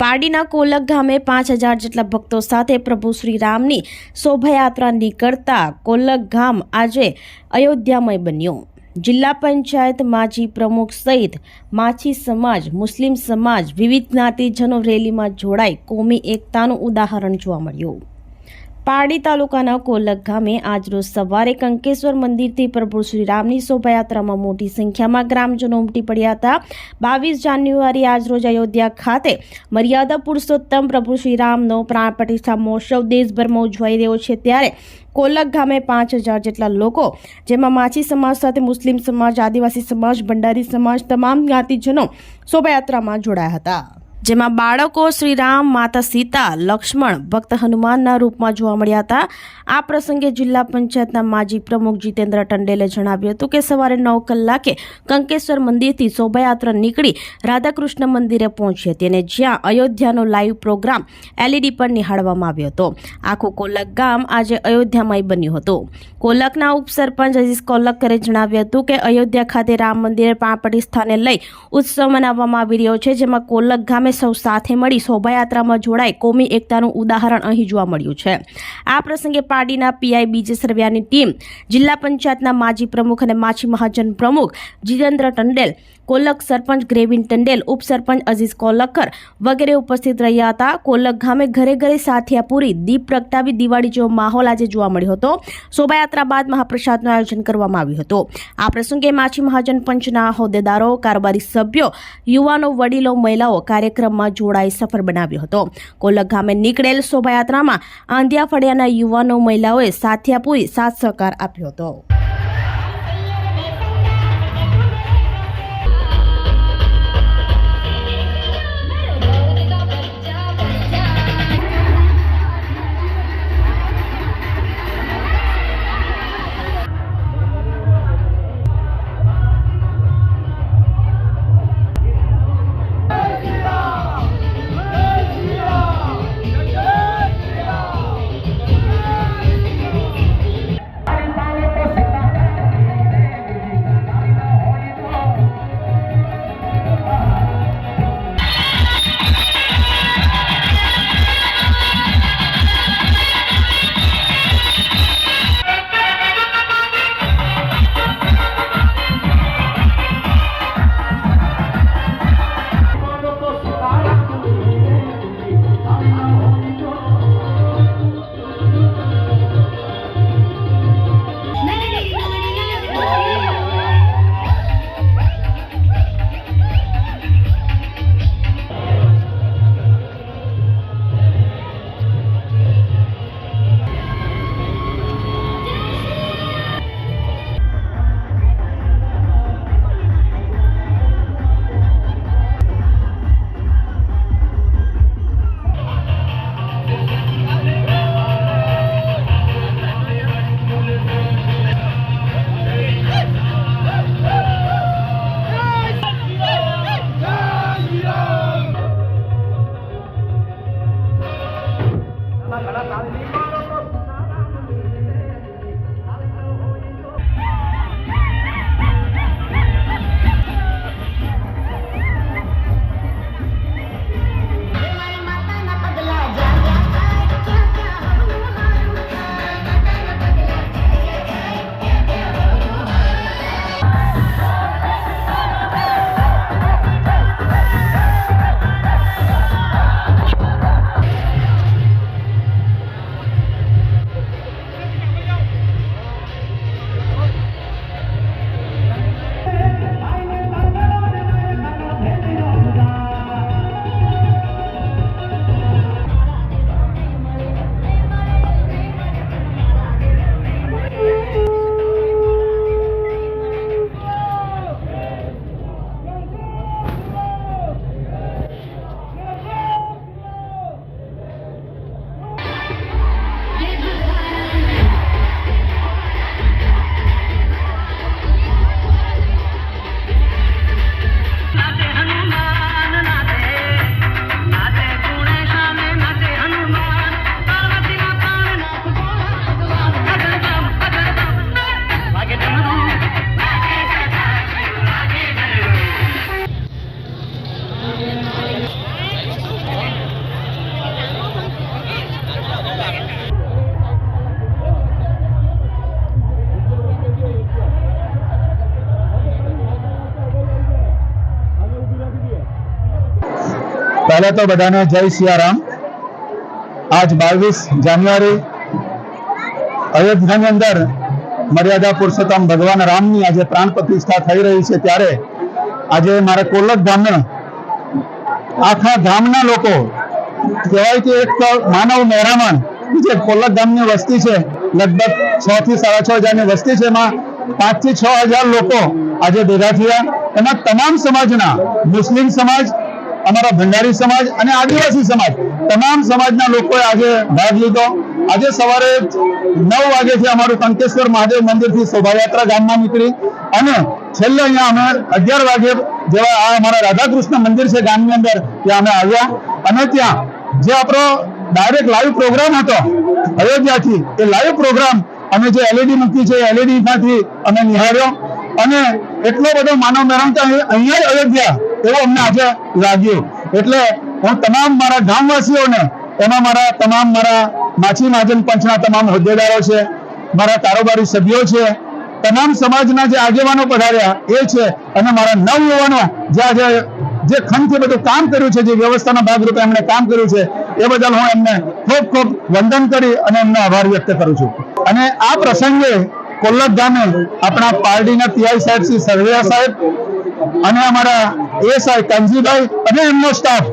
પારડીના કોલક ગામે પાંચ હજાર જેટલા ભક્તો સાથે પ્રભુ શ્રી રામની શોભાયાત્રા નીકળતા કોલક ગામ આજે અયોધ્યામય બન્યું. જિલ્લા પંચાયત માજી પ્રમુખ સહિત માછી સમાજ, મુસ્લિમ સમાજ વિવિધ જ્ઞાતિજનો રેલીમાં જોડાઈ કોમી એકતાનું ઉદાહરણ જોવા મળ્યું. પારડી તાલુકાના કોલક ગામે આજરોજ સવારે કંકેશ્વર મંદિરથી પ્રભુ શ્રી રામની શોભાયાત્રામાં મોટી સંખ્યામાં ગ્રામજનો ઉમટી પડ્યા હતા. બાવીસ જાન્યુઆરી આજરોજ અયોધ્યા ખાતે મર્યાદા પુરુષોત્તમ પ્રભુ શ્રી રામનો પ્રાણ પ્રતિષ્ઠા મહોત્સવ દેશભરમાં ઉજવાઈ રહ્યો છે ત્યારે કોલક ગામે પાંચ હજાર જેટલા લોકો, જેમાં માછી સમાજ સાથે મુસ્લિમ સમાજ, આદિવાસી સમાજ, ભંડારી સમાજ, તમામ જ્ઞાતિજનો શોભાયાત્રામાં જોડાયા હતા. જેમાં બાળકો શ્રીરામ માતા સીતા, લક્ષ્મણ, ભક્ત હનુમાનના રૂપમાં જોવા મળ્યા હતા. આ પ્રસંગે જિલ્લા પંચાયતના માજી પ્રમુખ જીતેન્દ્ર ટંડેલે જણાવ્યું હતું કે સવારે નવ કલાકે કંકેશ્વર મંદિરથી શોભાયાત્રા નીકળી રાધાકૃષ્ણ મંદિરે પહોંચી હતી અને જ્યાં અયોધ્યાનો લાઈવ પ્રોગ્રામ એલઈડી પર નિહાળવામાં આવ્યો હતો. આખું કોલક ગામ આજે અયોધ્યામય બન્યું હતું. કોલકના ઉપસરપંચ અજીઝ કોલકરે જણાવ્યું હતું કે અયોધ્યા ખાતે રામ મંદિરે પ્રાણ સ્થાને લઈ ઉત્સવ મનાવવામાં આવી રહ્યો છે, જેમાં કોલક ગામે સૌ સાથે મળી શોભાયાત્રામાં જોડાઈ કોમી એકતાનું ઉદાહરણ અહીં જોવા મળ્યું છે. આ પ્રસંગે પાર્ટીના પીઆઈ બીજે સરવ્યાની ટીમ, જિલ્લા પંચાયતના માજી પ્રમુખ અને માછી મહાજન પ્રમુખ જીતેન્દ્ર ટંડેલ કોલક સરપંચ ગ્રેવિન ટંડેલ ઉપસરપંચ અઝીઝ કોલકર વગેરે ઉપસ્થિત રહ્યા હતા. કોલક ગામે ઘરે ઘરે સાથિયા પૂરી દીપ પ્રગટાવી દિવાળી જેવો માહોલ આજે જોવા મળ્યો હતો. શોભાયાત્રા બાદ મહાપ્રસાદનું આયોજન કરવામાં આવ્યું હતું. આ પ્રસંગે માછી મહાજન પંચના હોદ્દેદારો, કારોબારી સભ્યો, યુવાનો, વડીલો, મહિલાઓ કાર્યક્રમમાં જોડાઈ સફળ બનાવ્યો હતો. કોલક ગામે નીકળેલ શોભાયાત્રામાં આંધિયા ફળિયાના યુવાનો, મહિલાઓએ સાથિયા પૂરી સાથ સહકાર આપ્યો હતો. પહેલા તો બધાને જય સિયારામ આજ બાવીસ જાન્યુઆરી અયોધ્યાની અંદર મર્યાદા પુરુષોત્તમ ભગવાન રામની આજે પ્રાણ પ્રતિષ્ઠા થઈ રહી છે ત્યારે આજે મારા કોલક ગામના, આખા ગામના લોકો, કહેવાય કે એક તો માનવ મહેરામણ જે કોલક ગામની વસ્તી છે, લગભગ છ થી સાડા છ હજારની વસ્તી છે એમાં પાંચથી છ હજાર લોકો આજે ભેગા થયા. એમાં તમામ સમાજના, મુસ્લિમ સમાજ અમારા ભંડારી સમાજ અને આદિવાસી સમાજ, તમામ સમાજના લોકોએ આજે ભાગ લીધો. આજે સવારે નવ વાગ્યાથી અમારું કંકેશ્વર મહાદેવ મંદિરથી શોભાયાત્રા ગામમાં નીકળી અને છેલ્લે અહીંયા અમે અગિયાર વાગે જેવા આ અમારા રાધાકૃષ્ણ મંદિર છે ગામની અંદર, ત્યાં અમે આવ્યા. અને ત્યાં જે આપણો ડાયરેક્ટ લાઈવ પ્રોગ્રામ હતો, અયોધ્યાથી, એ લાઈવ પ્રોગ્રામ અમે જે એલઈડી મૂકી છે એલઈડી માંથી અમે નિહાળ્યો. અને એટલો બધો માનવ મેળવતા અહીંયા અયોધ્યા એવું અમને આજે લાગ્યું. એટલે હું તમામ મારા ગામવાસીઓને, એમાં મારા તમામ મારા માછી મહાજન પંચના તમામ હોદ્દેદારો છે, મારા કારોબારી સભ્યો છે, તમામ સમાજના જે આગેવાનો પધાર્યા એ છે અને મારા નવયુવાનો જે આજે જે ખંડથી બધું કામ કર્યું છે, જે વ્યવસ્થાના ભાગરૂપે એમણે કામ કર્યું છે, એ બદલ હું એમને ખૂબ ખૂબ વંદન કરી અને એમનો આભાર વ્યક્ત કરું છું. અને આ પ્રસંગે કોલ્લક ગામે આપણા પાર્ટીના પીઆઈ સાહેબ શ્રી સરવૈયા સાહેબ અને અમારા એસઆઈ કાનજીભાઈ અને એમનો સ્ટાફ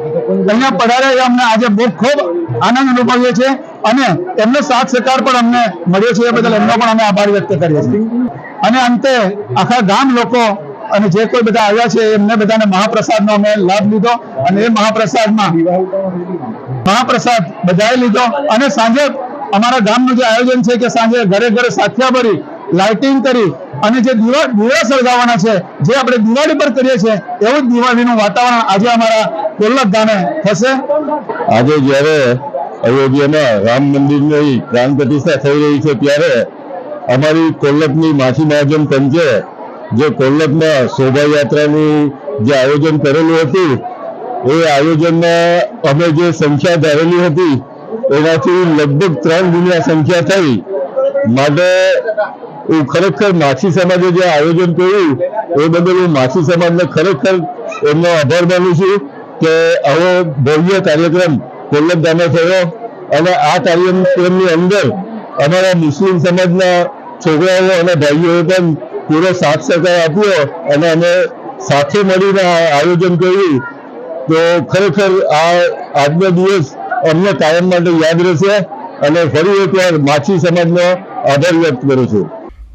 અહીંયા પધાર્યા અમને આજે બહુ ખૂબ આનંદ અનુભવીએ છીએ અને એમનો સાથ સહકાર પણ અમને મળ્યો છે એ બદલ એમનો પણ અમે આભાર વ્યક્ત કરીએ છીએ. અને અંતે આખા ગામ લોકો અને જે કોઈ બધા આવ્યા છે એમને બધાને મહાપ્રસાદનો અમે લાભ લીધો અને એ મહાપ્રસાદમાં મહાપ્રસાદ બધાએ લીધો. અને સાંજે અમારા ગામનું જે આયોજન છે કે સાંજે ઘરે ઘરે સાથિયા ભરી લાઇટિંગ કરી અને જે દિવાળ દીવા સળગાવવાના છે, જે આપણે દિવાળી પર કરીએ છીએ, એવું જ દિવાળીનું વાતાવરણ આજે અમારા કોલ્લક ગામે થશે. આજે જ્યારે અયોધ્યામાં રામ મંદિરની પ્રાણ પ્રતિષ્ઠા થઈ રહી છે, ત્યારે અમારી કોલ્લકની માછી મહાજન પંચે જે કોલ્લકમાં શોભાયાત્રાનું જે આયોજન કરેલું હતું, એ આયોજનમાં અમે જે સંખ્યા ધારેલી હતી, એનાથી લગભગ ત્રણ ગુણ્યા સંખ્યા થઈ. માટે હું ખરેખર માછી સમાજે જે આયોજન કર્યું, એ બદલ હું માછી સમાજને ખરેખર એમનો આભાર માનું છું કે આવો ભવ્ય કાર્યક્રમ કોલ્લમ ગામે થયો અને આ કાર્યક્રમની અંદર અમારા મુસ્લિમ સમાજના છોકરાઓ અને ભાઈઓએ પણ પૂરો સાથ સહકાર આપ્યો અને અમે સાથે મળીને આયોજન કર્યું. તો ખરેખર આ આજનો દિવસ અમને કાયમ માટે યાદ રહેશે અને ફરી એકવાર માછી સમાજનો આભાર વ્યક્ત કરું છું.